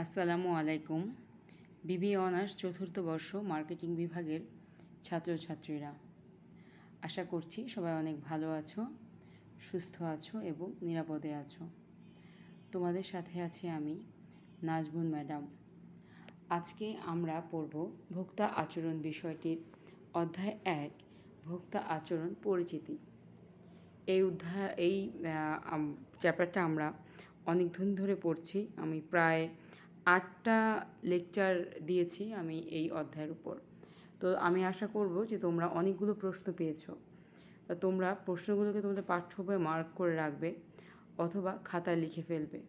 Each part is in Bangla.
আসসালামু আলাইকুম। বিবি অনার্স চতুর্থ বর্ষ মার্কেটিং বিভাগের ছাত্রছাত্রীরা। আশা করছি সবাই অনেক ভালো আছো, সুস্থ আছো এবং নিরাপদে আছো। তোমাদের সাথে আছি আমি নাজবুন ম্যাডাম। আজকে আমরা পড়ব ভোক্তা আচরণ বিষয়টির অধ্যায় এক, ভোক্তা আচরণ পরিচিতি। এই অধ্যায় এই চ্যাপ্টারটা আমরা অনেক দিন ধরে পড়ছি। আমি প্রায় আটটা লেকচার দিয়েছি আমি এই অধ্যায়ের উপর। তো আমি আশা করব যে তোমরা অনেকগুলো প্রশ্ন পেয়েছ। তোমরা প্রশ্নগুলোকে তোমাদের পাঠ্য বইয়ে মার্ক করে রাখবে অথবা খাতায় লিখে ফেলবে।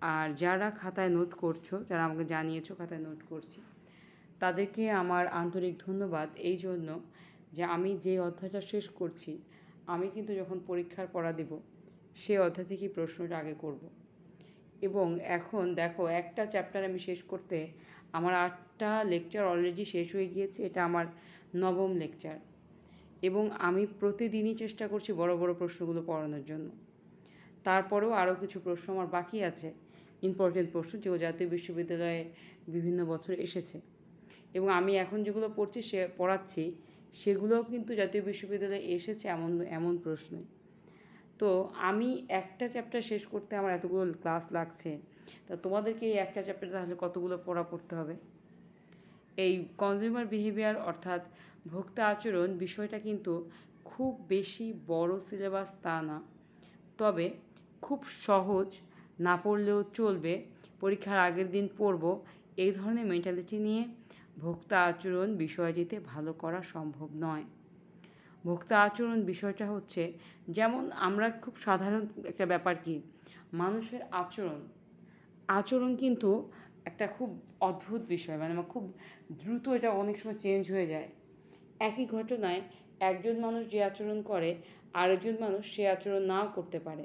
আর যারা খাতায় নোট করছ, যারা আমাকে জানিয়েছো খাতায় নোট করছি, তাদেরকে আমার আন্তরিক ধন্যবাদ। এই জন্য যে আমি যে অধ্যায়টা শেষ করছি, আমি কিন্তু যখন পরীক্ষার পড়া দেব, সে অধ্যায় থেকেই প্রশ্নটা আগে করব। এবং এখন দেখো একটা চ্যাপ্টার আমি শেষ করতে, আমার আটটা লেকচার অলরেডি শেষ হয়ে গিয়েছে, এটা আমার নবম লেকচার এবং আমি প্রতিদিনই চেষ্টা করছি বড় বড় প্রশ্নগুলো পড়ানোর জন্য। তারপরেও আরও কিছু প্রশ্ন আমার বাকি আছে ইম্পর্টেন্ট প্রশ্ন, যেগুলো জাতীয় বিশ্ববিদ্যালয়ে বিভিন্ন বছর এসেছে। এবং আমি এখন যেগুলো পড়ছি সে, পড়াচ্ছি, সেগুলোও কিন্তু জাতীয় বিশ্ববিদ্যালয়ে এসেছে এমন এমন প্রশ্নই। তো আমি একটা চ্যাপ্টার শেষ করতে আমার এতগুলো ক্লাস লাগছে। তা তোমাদেরকে এই একটা চ্যাপ্টার তাহলে কতগুলো পড়া পড়তে হবে? এই কনজিউমার বিহেভিয়ার অর্থাৎ ভোক্তা আচরণ বিষয়টা কিন্তু খুব বেশি বড় সিলেবাস তা না। তবে খুব সহজ, না পড়লেও চলবে। পরীক্ষার আগের দিন পড়ব। এই ধরনের মেন্টালিটি নিয়ে ভোক্তা আচরণ বিষয়টিতে ভালো করা সম্ভব নয়। ভোক্তা আচরণ বিষয়টা হচ্ছে, যেমন আমরা খুব সাধারণ একটা ব্যাপার কি, মানুষের আচরণ আচরণ কিন্তু একটা খুব অদ্ভুত বিষয় মানে খুব দ্রুত এটা অনেক সময় চেঞ্জ হয়ে যায়। একই ঘটনায় একজন মানুষ যে আচরণ করে, আরেকজন মানুষ সে আচরণ নাও করতে পারে।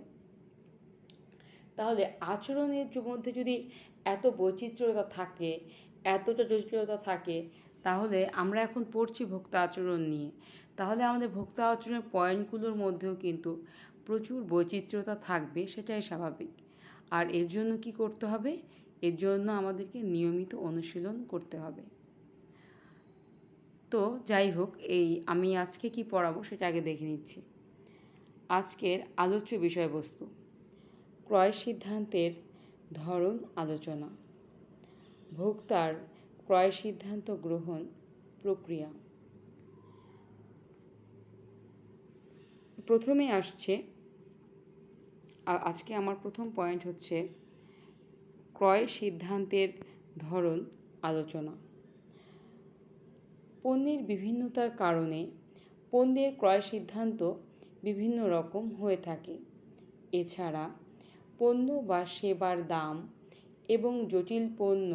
তাহলে আচরণের মধ্যে যদি এত বৈচিত্র্যতা থাকে, এতটা জটিলতা থাকে তাহলে আমরা এখন পড়ছি ভোক্তা আচরণ নিয়ে। তাহলে আমাদের ভোক্তা আচরণের পয়েন্টগুলোর মধ্যেও কিন্তু প্রচুর বৈচিত্র্যতা থাকবে, সেটাই স্বাভাবিক। আর এর জন্য কি করতে হবে? এর জন্য আমাদেরকে নিয়মিত অনুশীলন করতে হবে। তো যাই হোক, এই আমি আজকে কি পড়াবো সেটা আগে দেখে নিচ্ছি। আজকের আলোচ্য বিষয়বস্তু, ক্রয় সিদ্ধান্তের ধরন আলোচনা। ভোক্তার ক্রয় সিদ্ধান্ত গ্রহণ প্রক্রিয়া। প্রথমে আসছে আজকে আমার প্রথম পয়েন্ট হচ্ছে ক্রয় সিদ্ধান্তের ধরন আলোচনা। পণ্যের বিভিন্নতার কারণে পণ্যের ক্রয় সিদ্ধান্ত বিভিন্ন রকম হয়ে থাকে। এছাড়া পণ্য বা সেবার দাম এবং জটিল পণ্য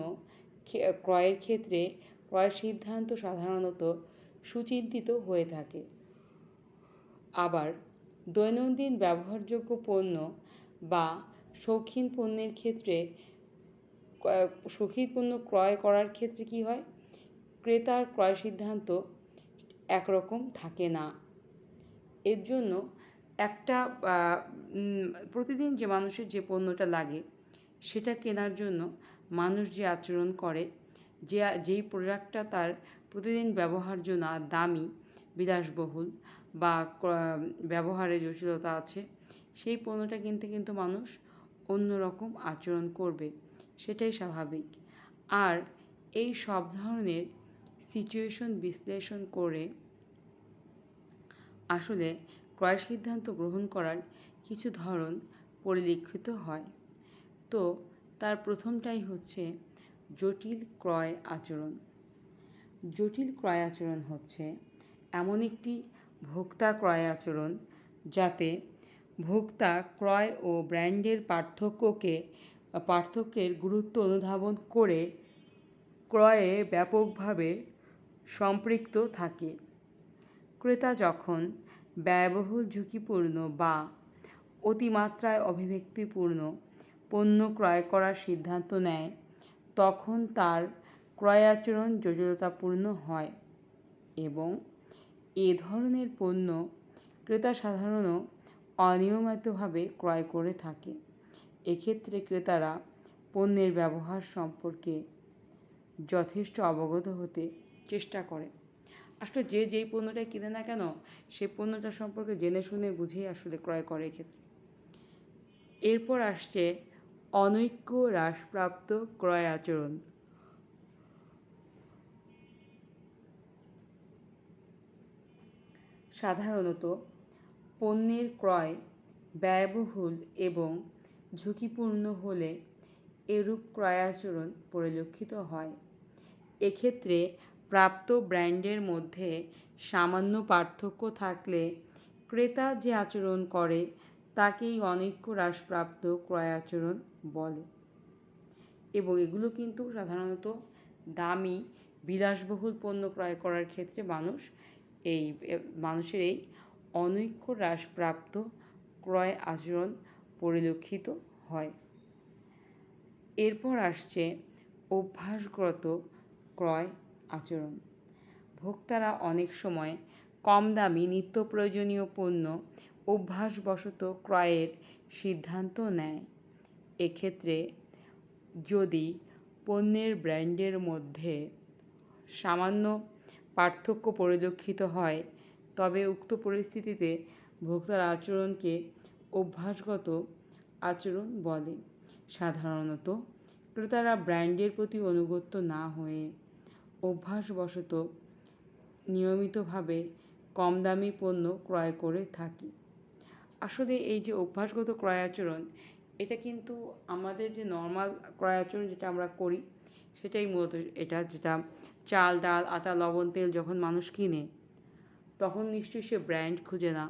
ক্রয়ের ক্ষেত্রে ক্রয় সিদ্ধান্ত সাধারণত সুচিন্তিত হয়ে থাকে। আবার দৈনন্দিন ব্যবহারযোগ্য পণ্য বা শৌখিন পণ্যের ক্ষেত্রে শৌখিন পণ্য ক্রয় করার ক্ষেত্রে কি হয়? ক্রেতার ক্রয় সিদ্ধান্ত একরকম থাকে না। এর জন্য একটা প্রতিদিন যে মানুষের যে পণ্যটা লাগে সেটা কেনার জন্য মানুষ যে আচরণ করে, যে যেই প্রোডাক্টটা তার প্রতিদিন ব্যবহার্য না দামি, বিলাসবহুল বা ব্যবহারে জটিলতা আছে, সেই পণ্যটা কিনতে কিন্তু মানুষ অন্য রকম আচরণ করবে, সেটাই স্বাভাবিক। আর এই সব ধরনের সিচুয়েশন বিশ্লেষণ করে আসলে ক্রয় সিদ্ধান্ত গ্রহণ করার কিছু ধরন পরিলক্ষিত হয়। তো তার প্রথমটাই হচ্ছে জটিল ক্রয় আচরণ। জটিল ক্রয় আচরণ হচ্ছে এমন একটি ভোক্তা ক্রয় আচরণ যাতে ভোক্তা ক্রয় ও ব্র্যান্ডের পার্থক্যকে, পার্থক্যের গুরুত্ব অনুধাবন করে ক্রয়ে ব্যাপকভাবে সম্পৃক্ত থাকে। ক্রেতা যখন ব্যয়বহুল ঝুঁকিপূর্ণ বা অতিমাত্রায় অভিব্যক্তিপূর্ণ পণ্য ক্রয় করার সিদ্ধান্ত নেয়, তখন তার ক্রয় আচরণ জটিলতাপূর্ণ হয় এবং এ ধরনের পণ্য ক্রেতা সাধারণত অনিয়মিতভাবে ক্রয় করে থাকে। এক্ষেত্রে ক্রেতারা পণ্যের ব্যবহার সম্পর্কে যথেষ্ট অবগত হতে চেষ্টা করে। আসলে যে যেই পণ্যটা কিনে না কেন সেই পণ্যটা সম্পর্কে জেনে শুনে বুঝেই আসলে ক্রয় করে এক্ষেত্রে। এরপর আসছে অনৈক্য হ্রাসপ্রাপ্ত ক্রয় আচরণ। সাধারণত, পণ্যের ক্রয় ব্যয়বহুল এবং ঝুঁকিপূর্ণ হলে এরূপ ক্রয় আচরণ পরিলক্ষিত হয়। এক্ষেত্রে প্রাপ্ত ব্র্যান্ডের মধ্যে সামান্য পার্থক্য থাকলে ক্রেতা যে আচরণ করে, তাকেই অনৈক্য হ্রাসপ্রাপ্ত ক্রয় আচরণ বলে। এবং এগুলো কিন্তু সাধারণত দামি, বিলাসবহুল পণ্য ক্রয় করার ক্ষেত্রে মানুষ এই মানুষের এই অনৈক্য হ্রাসপ্রাপ্ত ক্রয় আচরণ পরিলক্ষিত হয়। এরপর আসছে অভ্যাসগত ক্রয় আচরণ। ভোক্তারা অনেক সময় কম দামি, নিত্য প্রয়োজনীয় পণ্য অভ্যাসবশত ক্রয়ের সিদ্ধান্ত নেয়। এক্ষেত্রে যদি পণ্যের ব্র্যান্ডের মধ্যে সামান্য পার্থক্য পরিলক্ষিত হয়, তবে উক্ত পরিস্থিতিতে ভোক্তার আচরণকে অভ্যাসগত আচরণ বলে। সাধারণত ক্রেতারা ব্র্যান্ডের প্রতি অনুগত্য না হয়ে অভ্যাসবশত নিয়মিতভাবে কম দামি পণ্য ক্রয় করে থাকি। আসলে এই যে অভ্যাসগত ক্রয় আচরণ এটা কিন্তু আমাদের যে নর্মাল ক্রয় আচরণ যেটা আমরা করি, সেটাই মূলত এটা যেটা চাল, ডাল আটা লবণ, তেল যখন মানুষ কিনে, তখন নিশ্চয়ই সে ব্র্যান্ড খুঁজে না।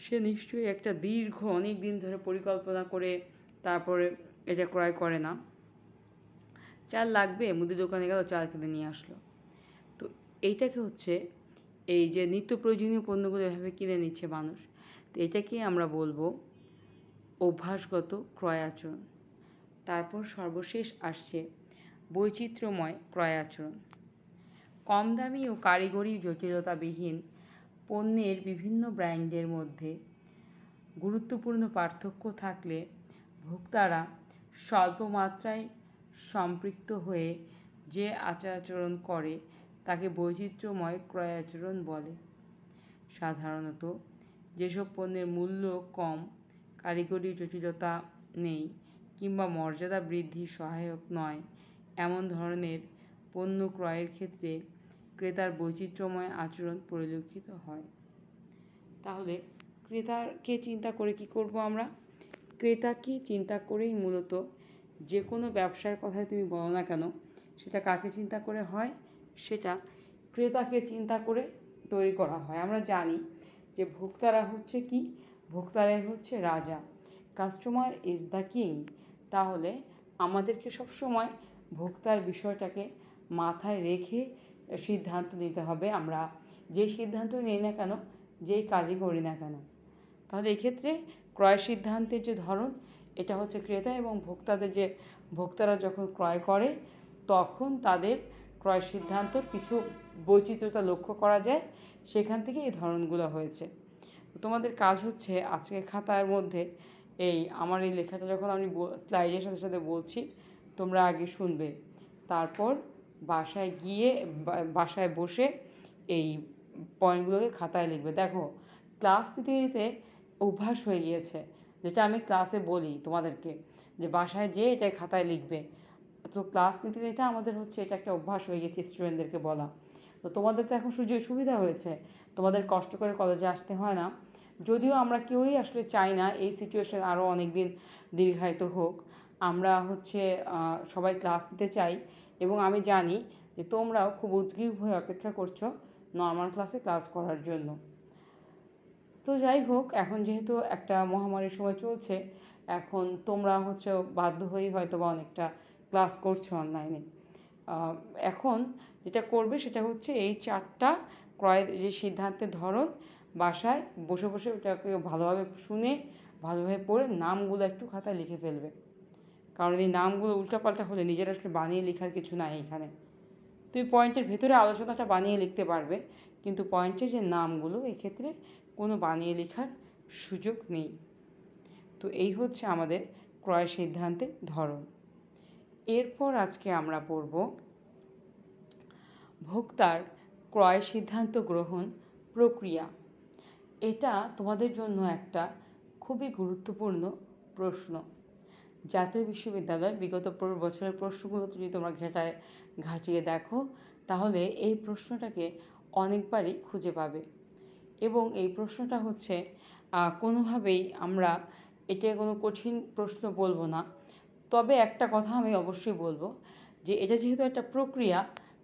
সে নিশ্চয়ই একটা দীর্ঘ অনেক দিন ধরে পরিকল্পনা করে তারপরে এটা ক্রয় করে না। চাল লাগবে মুদি দোকানে গেল, চাল কিনে নিয়ে আসলো। তো এইটাকে হচ্ছে এই যে নিত্য প্রয়োজনীয় পণ্যগুলো এভাবে কিনে নিচ্ছে মানুষ, তো এটাকে আমরা বলব অভ্যাসগত ক্রয়াচরণ। তারপর সর্বশেষ আসছে বৈচিত্র্যময় ক্রয়াচরণ। কম দামি ও কারিগরি জটিলতাবিহীন পণ্যের বিভিন্ন ব্র্যান্ডের মধ্যে গুরুত্বপূর্ণ পার্থক্য থাকলে ভোক্তারা স্বল্প মাত্রায় সম্পৃক্ত হয়ে যে আচার আচরণ করে তাকে বৈচিত্র্যময় ক্রয়াচরণ বলে। সাধারণত যেসব পণ্যের মূল্য কম কারিগরি জটিলতা নেই কিংবা মর্যাদা বৃদ্ধির সহায়ক নয়। এমন ধরনের পণ্য ক্রয়ের ক্ষেত্রে ক্রেতার বৈচিত্র্যময় আচরণ পরিলক্ষিত হয়। তাহলে ক্রেতাকে চিন্তা করে কি করব আমরা? ক্রেতাকে চিন্তা করেই মূলত যে কোনো ব্যবসার কথাই তুমি বলো না কেন, সেটা কাকে চিন্তা করে হয়? সেটা ক্রেতাকে চিন্তা করে তৈরি করা হয়। আমরা জানি যে ভোক্তারা হচ্ছে কি? ভোক্তারাই হচ্ছে রাজা। কাস্টমার ইজ দ্য কিং তাহলে আমাদেরকে সবসময় ভোক্তার বিষয়টাকে মাথায় রেখে সিদ্ধান্ত নিতে হবে আমরা। যেই সিদ্ধান্ত নিই না কেন, যেই কাজই করি না কেন। তাহলে এক্ষেত্রে ক্রয় সিদ্ধান্তের যে ধরন, এটা হচ্ছে ক্রেতা এবং ভোক্তাদের যে, ভোক্তারা যখন ক্রয় করে, তখন তাদের ক্রয় সিদ্ধান্তর কিছু বৈচিত্র্যতা লক্ষ্য করা যায়। সেখান থেকে এই ধরনগুলো হয়েছে। তোমাদের কাজ হচ্ছে আজকে খাতার মধ্যে এই আমার এই লেখাটা যখন আমি স্লাইডের সাথে সাথে বলছি, তোমরা আগে শুনবে। তারপর বাসায় গিয়ে বাসায় বসে এই পয়েন্টগুলোকে খাতায় লিখবে। দেখো, ক্লাস নিতে নিতে অভ্যাস হয়ে গিয়েছে, যেটা আমি ক্লাসে বলি তোমাদেরকে, যে বাসায় যেয়ে এটা খাতায় লিখবে। তো ক্লাস নিতে নিতে আমাদের হচ্ছে এটা একটা অভ্যাস হয়ে গেছে স্টুডেন্টদেরকে বলা। তো তোমাদের তো এখন সুযোগ সুবিধা হয়েছে। তোমাদের কষ্ট করে কলেজে আসতে হয় না। যদিও আমরা কেউই আসলে চাই না এই সিচুয়েশন আরও অনেক দিন দীর্ঘায়িত হোক। আমরা হচ্ছে সবাই ক্লাস নিতে চাই এবং আমি জানি যে তোমরাও খুব উদ্গ্রীব হয়ে অপেক্ষা করছ নর্মাল ক্লাসে ক্লাস করার জন্য। তো যাই হোক, এখন যেহেতু একটা মহামারীর সময় চলছে, এখন তোমরা হচ্ছে বাধ্য হয়েই হয়তো বা অনেকটা ক্লাস করছ অনলাইনে এখন যেটা করবে সেটা হচ্ছে এই চারটা ক্রয়ের যে সিদ্ধান্তের ধরন বাসায় বসে বসে ওটাকে ভালোভাবে শুনে, ভালোভাবে পড়ে নামগুলো একটু খাতায় লিখে ফেলবে। কারণ এই নামগুলো উল্টাপাল্টা হলে নিজের আসলে বানিয়ে লেখার কিছু নাই এখানে। তুমি পয়েন্টের ভেতরে আলোচনাটা বানিয়ে লিখতে পারবে, কিন্তু পয়েন্টের যে নামগুলো এক্ষেত্রে কোনো বানিয়ে লেখার সুযোগ নেই। তো এই হচ্ছে আমাদের ক্রয় সিদ্ধান্তের ধরন। এরপর আজকে আমরা পড়ব ভোক্তার ক্রয় সিদ্ধান্ত গ্রহণ প্রক্রিয়া। এটা তোমাদের জন্য একটা খুবই গুরুত্বপূর্ণ প্রশ্ন। জাতীয় বিশ্ববিদ্যালয়ের বিগত বছরের প্রশ্নগুলো যদি তোমরা ঘেটায় ঘাটিয়ে দেখো, তাহলে এই প্রশ্নটাকে অনেকবারই খুঁজে পাবে। এবং এই প্রশ্নটা হচ্ছে কোনোভাবেই আমরা এটা কোনো কঠিন প্রশ্ন বলব না। তবে একটা কথা আমি অবশ্যই বলব যে, এটা যেহেতু একটা প্রক্রিয়া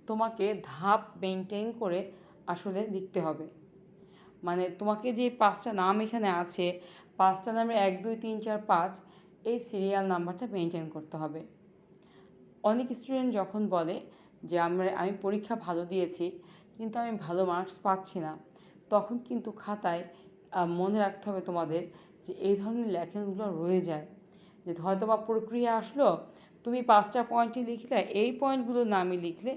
তোমাকে ধাপ মেনটেন করে আসলে লিখতে হবে। মানে তোমাকে যে পাঁচটা নাম এখানে আছে, পাঁচটা নামের এক, দুই, তিন, চার, পাঁচ, এই সিরিয়াল নাম্বারটা মেনটেন করতে হবে। অনেক স্টুডেন্ট যখন বলে যে, আমরা, আমি পরীক্ষা ভালো দিয়েছি, কিন্তু আমি ভালো মার্কস পাচ্ছি না। তখন কিন্তু খাতায় মনে রাখতে হবে তোমাদের যে, এই ধরনের লেখাগুলো রয়ে যায়। যে হয়তো বা প্রক্রিয়া আসলো, তুমি পাঁচটা পয়েন্টই লিখলে, এই পয়েন্টগুলো নামই লিখলে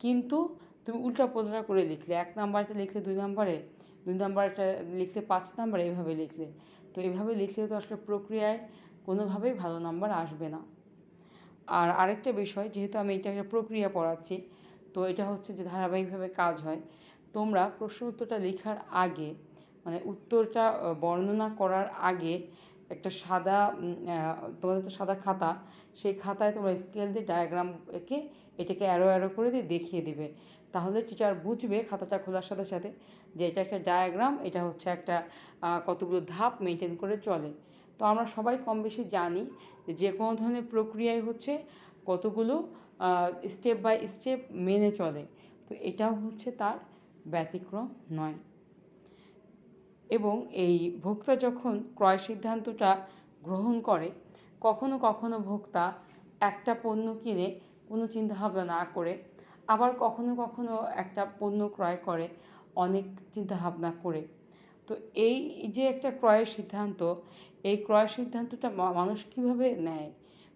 কিন্তু তুমি উল্টা পোল্টা করে লিখলে, এক নাম্বারটা লিখলে দুই নাম্বারে, দুই নাম্বারটা লিখলে পাঁচ নাম্বারে এভাবে লিখলে। তো এভাবে লিখলে তো আসলে প্রক্রিয়ায় কোনোভাবেই ভালো নাম্বার আসবে না। আর আরেকটা বিষয়, যেহেতু আমি এটা একটা প্রক্রিয়া পড়াচ্ছি, তো এটা হচ্ছে যে ধারাবাহিকভাবে কাজ হয়। তোমরা প্রশ্ন উত্তরটা লেখার আগে মানে উত্তরটা বর্ণনা করার আগে একটা সাদা তোমাদের তো সাদা খাতা, সেই খাতায় তোমরা স্কেল দিয়ে ডায়াগ্রাম এঁকে এটাকে অ্যারো অ্যারো করে দিয়ে দেখিয়ে দিবে। তাহলে টিচার বুঝবে খাতাটা খোলার সাথে সাথে যে এটা একটা ডায়াগ্রাম এটা হচ্ছে একটা কতগুলো ধাপ মেনটেন করে চলে। তো আমরা সবাই কম বেশি জানি যে কোনো ধরনের প্রক্রিয়াই হচ্ছে কতগুলো স্টেপ বাই স্টেপ মেনে চলে। তো এটাও হচ্ছে তার ব্যতিক্রম নয়। এবং এই ভোক্তা যখন ক্রয় সিদ্ধান্তটা গ্রহণ করে, কখনো কখনো ভোক্তা একটা পণ্য কিনে কোনো চিন্তাভাবনা না করে আবার কখনো কখনো একটা পণ্য ক্রয় করে অনেক চিন্তাভাবনা করে। তো এই যে একটা ক্রয়ের সিদ্ধান্ত, এই ক্রয় সিদ্ধান্তটা মানুষ কীভাবে নেয়?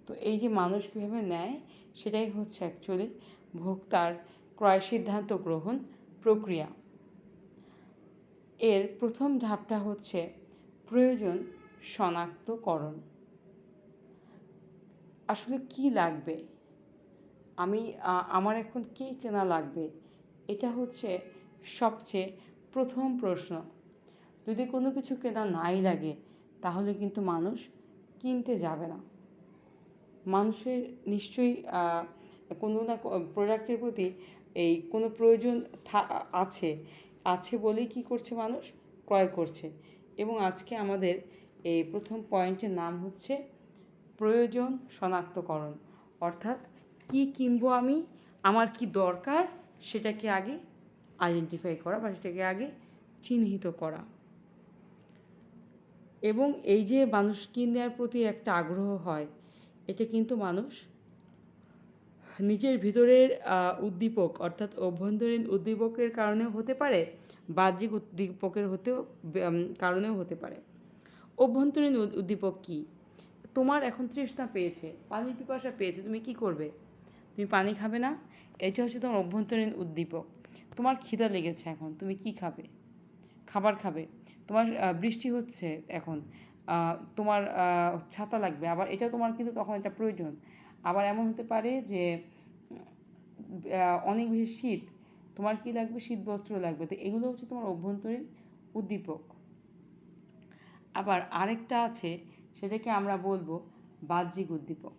তো এই যে মানুষ কীভাবে নেয়, সেটাই হচ্ছে অ্যাকচুয়ালি ভোক্তার ক্রয় সিদ্ধান্ত গ্রহণ প্রক্রিয়া। এর প্রথম ধাপটা হচ্ছে প্রয়োজন শনাক্তকরণ। আসলে কি লাগবে? আমি আমার এখন কি কেনা লাগবে? এটা হচ্ছে সবচেয়ে প্রথম প্রশ্ন। যদি কোনো কিছু কেনা নাই লাগে, তাহলে কিন্তু মানুষ কিনতে যাবে না। মানুষের নিশ্চয়ই কোনো না প্রোডাক্টের প্রতি এই কোনো প্রয়োজন আছে। আছে বলেই কী করছে মানুষ? ক্রয় করছে। এবং আজকে আমাদের এই প্রথম পয়েন্টের নাম হচ্ছে প্রয়োজন শনাক্তকরণ। অর্থাৎ কি কিনবো আমি? আমার কি দরকার? সেটাকে আগে আইডেন্টিফাই করা বা সেটাকে আগে চিহ্নিত করা। এবং এই যে মানুষ কিনার প্রতি একটা আগ্রহ হয়, এটা কিন্তু মানুষ নিজের ভিতরের উদ্দীপক অর্থাৎ অভ্যন্তরীণ উদ্দীপকের কারণেও হতে পারে, বাহ্যিক উদ্দীপকের হতেও কারণেও হতে পারে। অভ্যন্তরীণ উদ্দীপক কী? তোমার এখন তৃষ্ণা পেয়েছে, পানির পিপাসা পেয়েছে, তুমি কি করবে? তুমি পানি খাবে না? এটা হচ্ছে তোমার অভ্যন্তরীণ উদ্দীপক। তোমার খিদা লেগেছে এখন, তুমি কি খাবে? খাবার খাবে। তোমার বৃষ্টি হচ্ছে এখন তোমার ছাতা লাগবে। আবার এটা তোমার কিন্তু তখন একটা প্রয়োজন। আবার এমন হতে পারে যে অনেক বেশি শীত, তোমার কি লাগবে? শীত বস্ত্র লাগবে। তো এগুলো হচ্ছে তোমার অভ্যন্তরীণ উদ্দীপক। আবার আরেকটা আছে, সেটাকে আমরা বলব বাহ্যিক উদ্দীপক।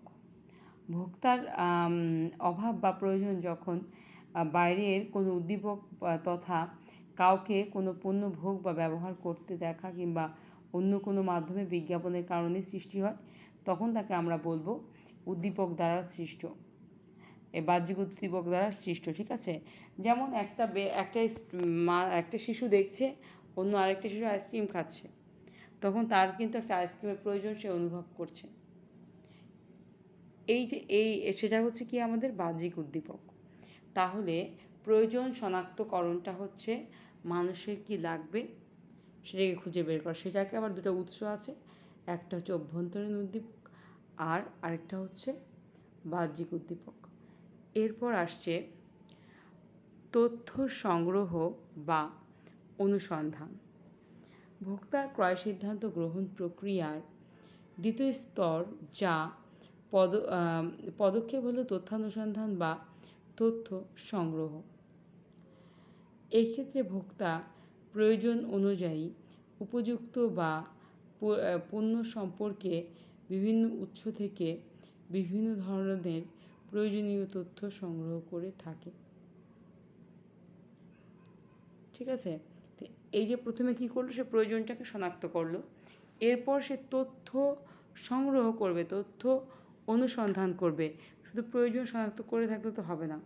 ভোক্তার অভাব বা প্রয়োজন যখন বাইরের কোনো উদ্দীপক তথা কাউকে কোনো পণ্য ভোগ বা ব্যবহার করতে দেখা কিংবা অন্য কোনো মাধ্যমে বিজ্ঞাপনের কারণে সৃষ্টি হয়, তখন তাকে আমরা বলব উদ্দীপক দ্বারা সৃষ্ট। এ বাহ্যিক উদ্দীপক দ্বারা সৃষ্ট, ঠিক আছে? যেমন একটা একটা মা, একটা শিশু দেখছে, অন্য আরেকটা শিশু আইসক্রিম খাচ্ছে। তখন তার কিন্তু একটা আইসক্রিমের প্রয়োজন সে অনুভব করছে। এই যে এই, সেটা হচ্ছে কি আমাদের বাহ্যিক উদ্দীপক। তাহলে প্রয়োজন শনাক্তকরণটা হচ্ছে মানুষের কি লাগবে, সেটাকে খুঁজে বের করা। সেটাকে আবার দুটো উৎস আছে, একটা হচ্ছে অভ্যন্তরীণ উদ্দীপক আর আরেকটা হচ্ছে বাহ্যিক উদ্দীপক। এরপর আসছে তথ্য সংগ্রহ বা অনুসন্ধান। ভোক্তার ক্রয় সিদ্ধান্ত গ্রহণ প্রক্রিয়ার দ্বিতীয় স্তর যা পদ পদক্ষেপ হলো তথ্যানুসন্ধান বা তথ্য সংগ্রহ। এক্ষেত্রে ভোক্তা প্রয়োজন অনুযায়ী উপযুক্ত বা পণ্য সম্পর্কে বিভিন্ন উৎস থেকে বিভিন্ন ধরনের প্রয়োজনীয় তথ্য সংগ্রহ করে থাকে। ঠিক আছে? এই যে প্রথমে কি করল? সে প্রয়োজনটাকে শনাক্ত করল। এরপর সে তথ্য সংগ্রহ করবে। তথ্য অনুসন্ধান করবে। শুধু প্রয়োজন শনাক্ত করে থাকলে তো হবে না।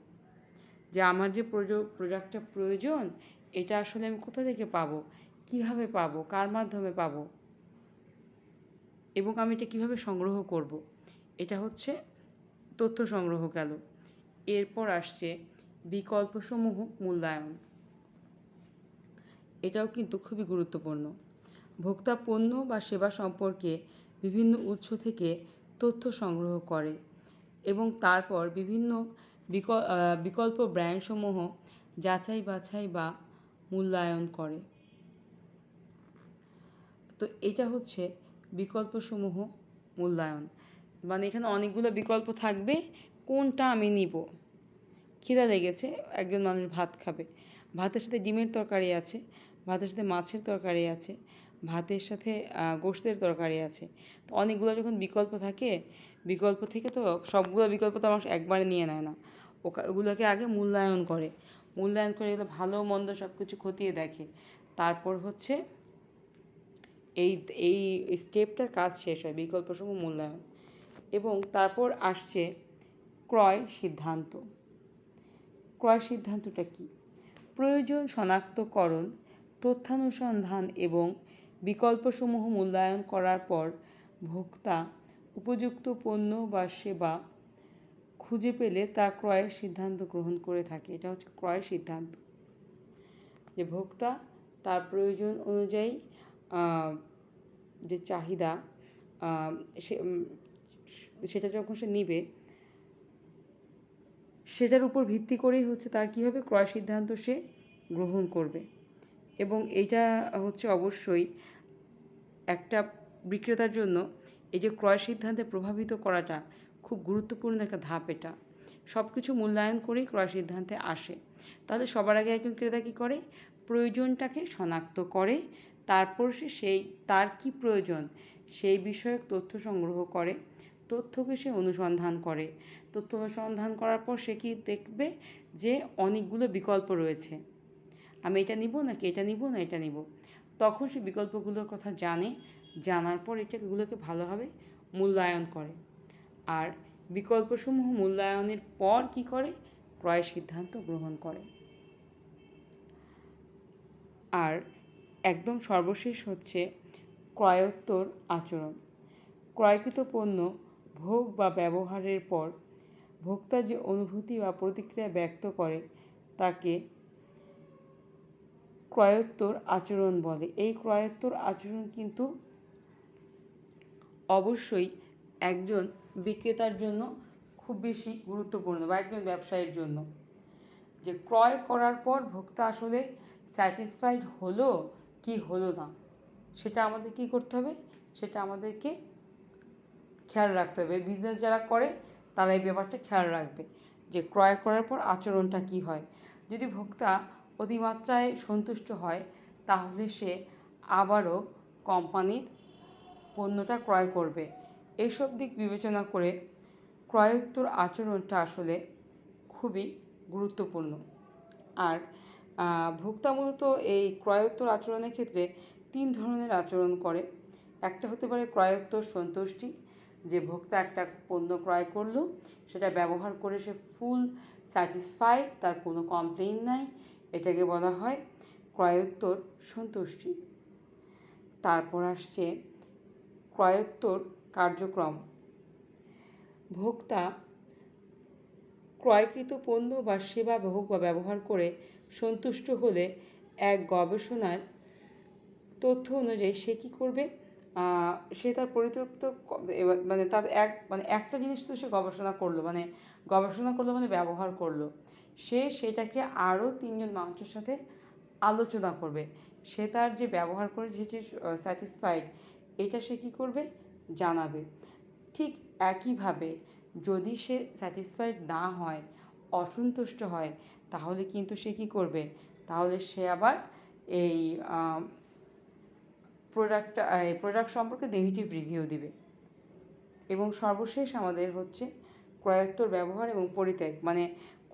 যে আমার যে প্রোডাক্টটা প্রয়োজন, এটা আসলে আমি কোথা থেকে পাবো? কীভাবে পাবো? কার মাধ্যমে পাবো? এবং আমি এটা কীভাবে সংগ্রহ করব? এটা হচ্ছে তথ্য সংগ্রহ গেল। এরপর আসছে বিকল্পসমূহ মূল্যায়ন। এটাও কিন্তু খুবই গুরুত্বপূর্ণ। ভোক্তা পণ্য বা সেবা সম্পর্কে বিভিন্ন উৎস থেকে তথ্য সংগ্রহ করে এবং তারপর বিভিন্ন বিকল্প ব্র্যান্ডসমূহ যাচাই বাছাই বা মূল্যায়ন করে। তো এটা হচ্ছে বিকল্পসমূহ মূল্যায়ন। মানে এখানে অনেকগুলো বিকল্প থাকবে, কোনটা আমি নিব? খিদা লেগেছে, একজন মানুষ ভাত খাবে। ভাতের সাথে ডিমের তরকারি আছে, ভাতের সাথে মাছের তরকারি আছে ভাতের সাথে গোশতের তরকারি আছে। তো অনেকগুলো যখন বিকল্প থাকে, বিকল্প থেকে তো সবগুলো বিকল্প তো আমার একবারে নিয়ে নেয় না। ওগুলোকে আগে মূল্যায়ন করে। মূল্যায়ন করে এগুলো ভালো মন্দ সব কিছু খতিয়ে দেখে। তারপর হচ্ছে, এই এই স্টেপটার কাজ শেষ হয় বিকল্প বিকল্পসমূহ মূল্যায়ন। এবং তারপর আসছে ক্রয় সিদ্ধান্ত। ক্রয় সিদ্ধান্তটা কি? প্রয়োজন শনাক্তকরণ, তথ্যানুসন্ধান এবং বিকল্পসমূহ মূল্যায়ন করার পর ভোক্তা উপযুক্ত পণ্য বা সেবা খুঁজে পেলে তা ক্রয়ের সিদ্ধান্ত গ্রহণ করে থাকে। এটা হচ্ছে ক্রয়ের সিদ্ধান্ত। যে ভোক্তা তার প্রয়োজন অনুযায়ী যে চাহিদা সে সেটা যখন সে নিবে, সেটার উপর ভিত্তি করেই হচ্ছে তার কী হবে? ক্রয় সিদ্ধান্ত সে গ্রহণ করবে। এবং এইটা হচ্ছে অবশ্যই একটা বিক্রেতার জন্য এই যে ক্রয় সিদ্ধান্তে প্রভাবিত করাটা খুব গুরুত্বপূর্ণ একটা ধাপ এটা। সব কিছু মূল্যায়ন করেই ক্রয় সিদ্ধান্তে আসে। তাহলে সবার আগে একজন ক্রেতা কী করে? প্রয়োজনটাকে শনাক্ত করে, তারপর সে সেই, তার কি প্রয়োজন সেই বিষয়ক তথ্য সংগ্রহ করে, তথ্যকে সে অনুসন্ধান করে। তথ্য অনুসন্ধান করার পর সে কি দেখবে? যে অনেকগুলো বিকল্প রয়েছে। আমি এটা নিব নাকি এটা নিব না এটা নিব। তখন সে বিকল্পগুলোর কথা জানে, জানার পর এটাগুলোকে ভালোভাবে মূল্যায়ন করে। আর বিকল্পসমূহ মূল্যায়নের পর কি করে? ক্রয় সিদ্ধান্ত গ্রহণ করে। আর একদম সর্বশেষ হচ্ছে ক্রয়োত্তর আচরণ। ক্রয়কৃত পণ্য ভোগ বা ব্যবহারের পর ভোক্তা যে অনুভূতি বা প্রতিক্রিয়া ব্যক্ত করে, তাকে ক্রয়োত্তর আচরণ বলে। এই ক্রয়োত্তর আচরণ কিন্তু অবশ্যই একজন বিক্রেতার জন্য খুব বেশি গুরুত্বপূর্ণ বা একজন ব্যবসায়ীর জন্য। যে ক্রয় করার পর ভোক্তা আসলে স্যাটিসফাইড হলো কি হলো না, সেটা আমাদের কি করতে হবে? সেটা আমাদেরকে খেয়াল রাখতে হবে। বিজনেস যারা করে, তারা এই ব্যাপারটা খেয়াল রাখবে যে ক্রয় করার পর আচরণটা কি হয়। যদি ভোক্তা অতিমাত্রায় সন্তুষ্ট হয়, তাহলে সে আবারও কোম্পানির পণ্যটা ক্রয় করবে। এইসব দিক বিবেচনা করে ক্রয়োত্তর আচরণটা আসলে খুবই গুরুত্বপূর্ণ। আর ভোক্তা মূলত এই ক্রয়োত্তর আচরণের ক্ষেত্রে তিন ধরনের আচরণ করে। একটা হতে পারে ক্রয়োত্তর সন্তুষ্টি, যে ভোক্তা একটা পণ্য ক্রয় করল, সেটা ব্যবহার করে সে ফুল স্যাটিসফাইড, তার কোনো কমপ্লেন নাই এটাকে বলা হয় ক্রয়োত্তর সন্তুষ্টি। তারপর আসছে ক্রয়োত্তর কার্যক্রম। ভোক্তা ক্রয়কৃত পণ্য বা সেবা ভোগ বা ব্যবহার করে সন্তুষ্ট হলে এক গবেষণার তথ্য অনুযায়ী সে কী করবে? সে তার পরিতৃপ্ত মানে তার এক মানে একটা জিনিস তো সে গবেষণা করল মানে গবেষণা করল মানে ব্যবহার করল। সে সেটাকে আরও তিনজন মানুষের সাথে আলোচনা করবে। সে তার যে ব্যবহার করে যে স্যাটিসফাইড এটা সে কী করবে? জানাবে। ঠিক একইভাবে যদি সে স্যাটিসফাইড না হয়, অসন্তুষ্ট হয়, তাহলে কিন্তু সে কী করবে? তাহলে সে আবার এই প্রোডাক্টটা এই প্রোডাক্ট সম্পর্কে নেগেটিভ রিভিউ দিবে। এবং সর্বশেষ আমাদের হচ্ছে ক্রয়োত্তর ব্যবহার এবং পরিত্যাগ। মানে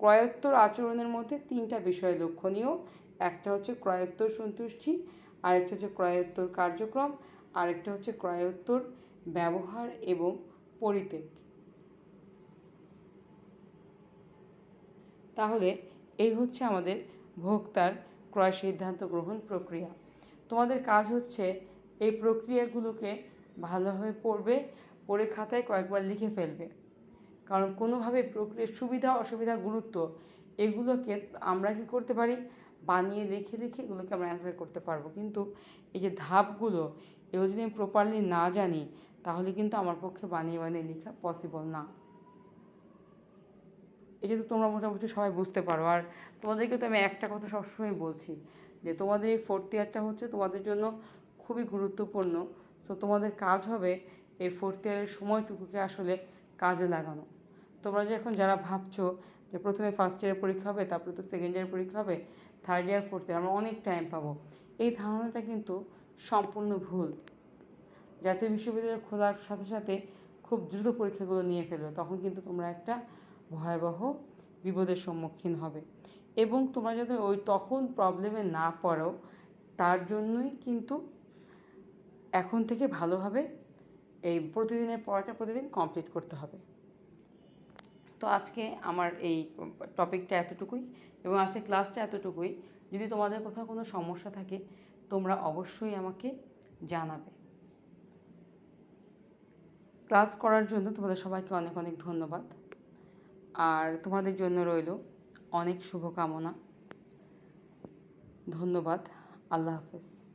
ক্রয়োত্তর আচরণের মধ্যে তিনটা বিষয় লক্ষণীয়। একটা হচ্ছে ক্রয়োত্তর সন্তুষ্টি, আরেকটা হচ্ছে ক্রয়োত্তর কার্যক্রম, আরেকটা হচ্ছে ক্রয়োত্তর ব্যবহার এবং পরিত্যাগ। তাহলে এই হচ্ছে আমাদের ভোক্তার ক্রয় সিদ্ধান্ত গ্রহণ প্রক্রিয়া। তোমাদের কাজ হচ্ছে এই প্রক্রিয়াগুলোকে ভালোভাবে পড়বে, পড়ে খাতায় কয়েকবার লিখে ফেলবে। কারণ কোনোভাবে প্রক্রিয়ার সুবিধা অসুবিধা গুরুত্ব এগুলোকে আমরা কি করতে পারি? বানিয়ে লিখে লিখে এগুলোকে আমরা অ্যান্সার করতে পারব। কিন্তু এই যে ধাপগুলো, এগুলো যদি আমি প্রপারলি না জানি, তাহলে কিন্তু আমার পক্ষে বানিয়ে বানিয়ে লেখা পসিবল না। এটা তো তোমরা মোটামুটি সবাই বুঝতে পারো। আর তোমাদেরকে তো আমি একটা কথা সবসময় বলছি যে তোমাদের এই ফোর্থ ইয়ারটা হচ্ছে তোমাদের জন্য খুবই গুরুত্বপূর্ণ। সো তোমাদের কাজ হবে এই ফোর্থ ইয়ারের সময়টুকুকে আসলে কাজে লাগানো। তোমরা যে এখন যারা ভাবছ যে প্রথমে ফার্স্ট ইয়ারের পরীক্ষা হবে, তারপরে তো সেকেন্ড ইয়ার পরীক্ষা হবে থার্ড ইয়ার ফোর্থ ইয়ার আমরা অনেক টাইম পাবো। এই ধারণাটা কিন্তু সম্পূর্ণ ভুল। জাতীয় বিশ্ববিদ্যালয় খোলার সাথে সাথে খুব দ্রুত পরীক্ষাগুলো নিয়ে ফেলবে, তখন কিন্তু তোমরা একটা ভয়াবহ বিপদের সম্মুখীন হবে। এবং তোমরা যাতে ওই তখন প্রবলেমে না পড়ো, তার জন্যই কিন্তু এখন থেকে ভালোভাবে এই প্রতিদিনের পড়াটা প্রতিদিন কমপ্লিট করতে হবে। তো আজকে আমার এই টপিকটা এতটুকুই এবং আজকে ক্লাসটা এতটুকুই। যদি তোমাদের কোথাও কোনো সমস্যা থাকে, তোমরা অবশ্যই আমাকে জানাবে। ক্লাস করার জন্য তোমাদের সবাইকে অনেক অনেক ধন্যবাদ। আর তোমাদের জন্য রইল অনেক শুভকামনা। ধন্যবাদ। আল্লাহ হাফেজ।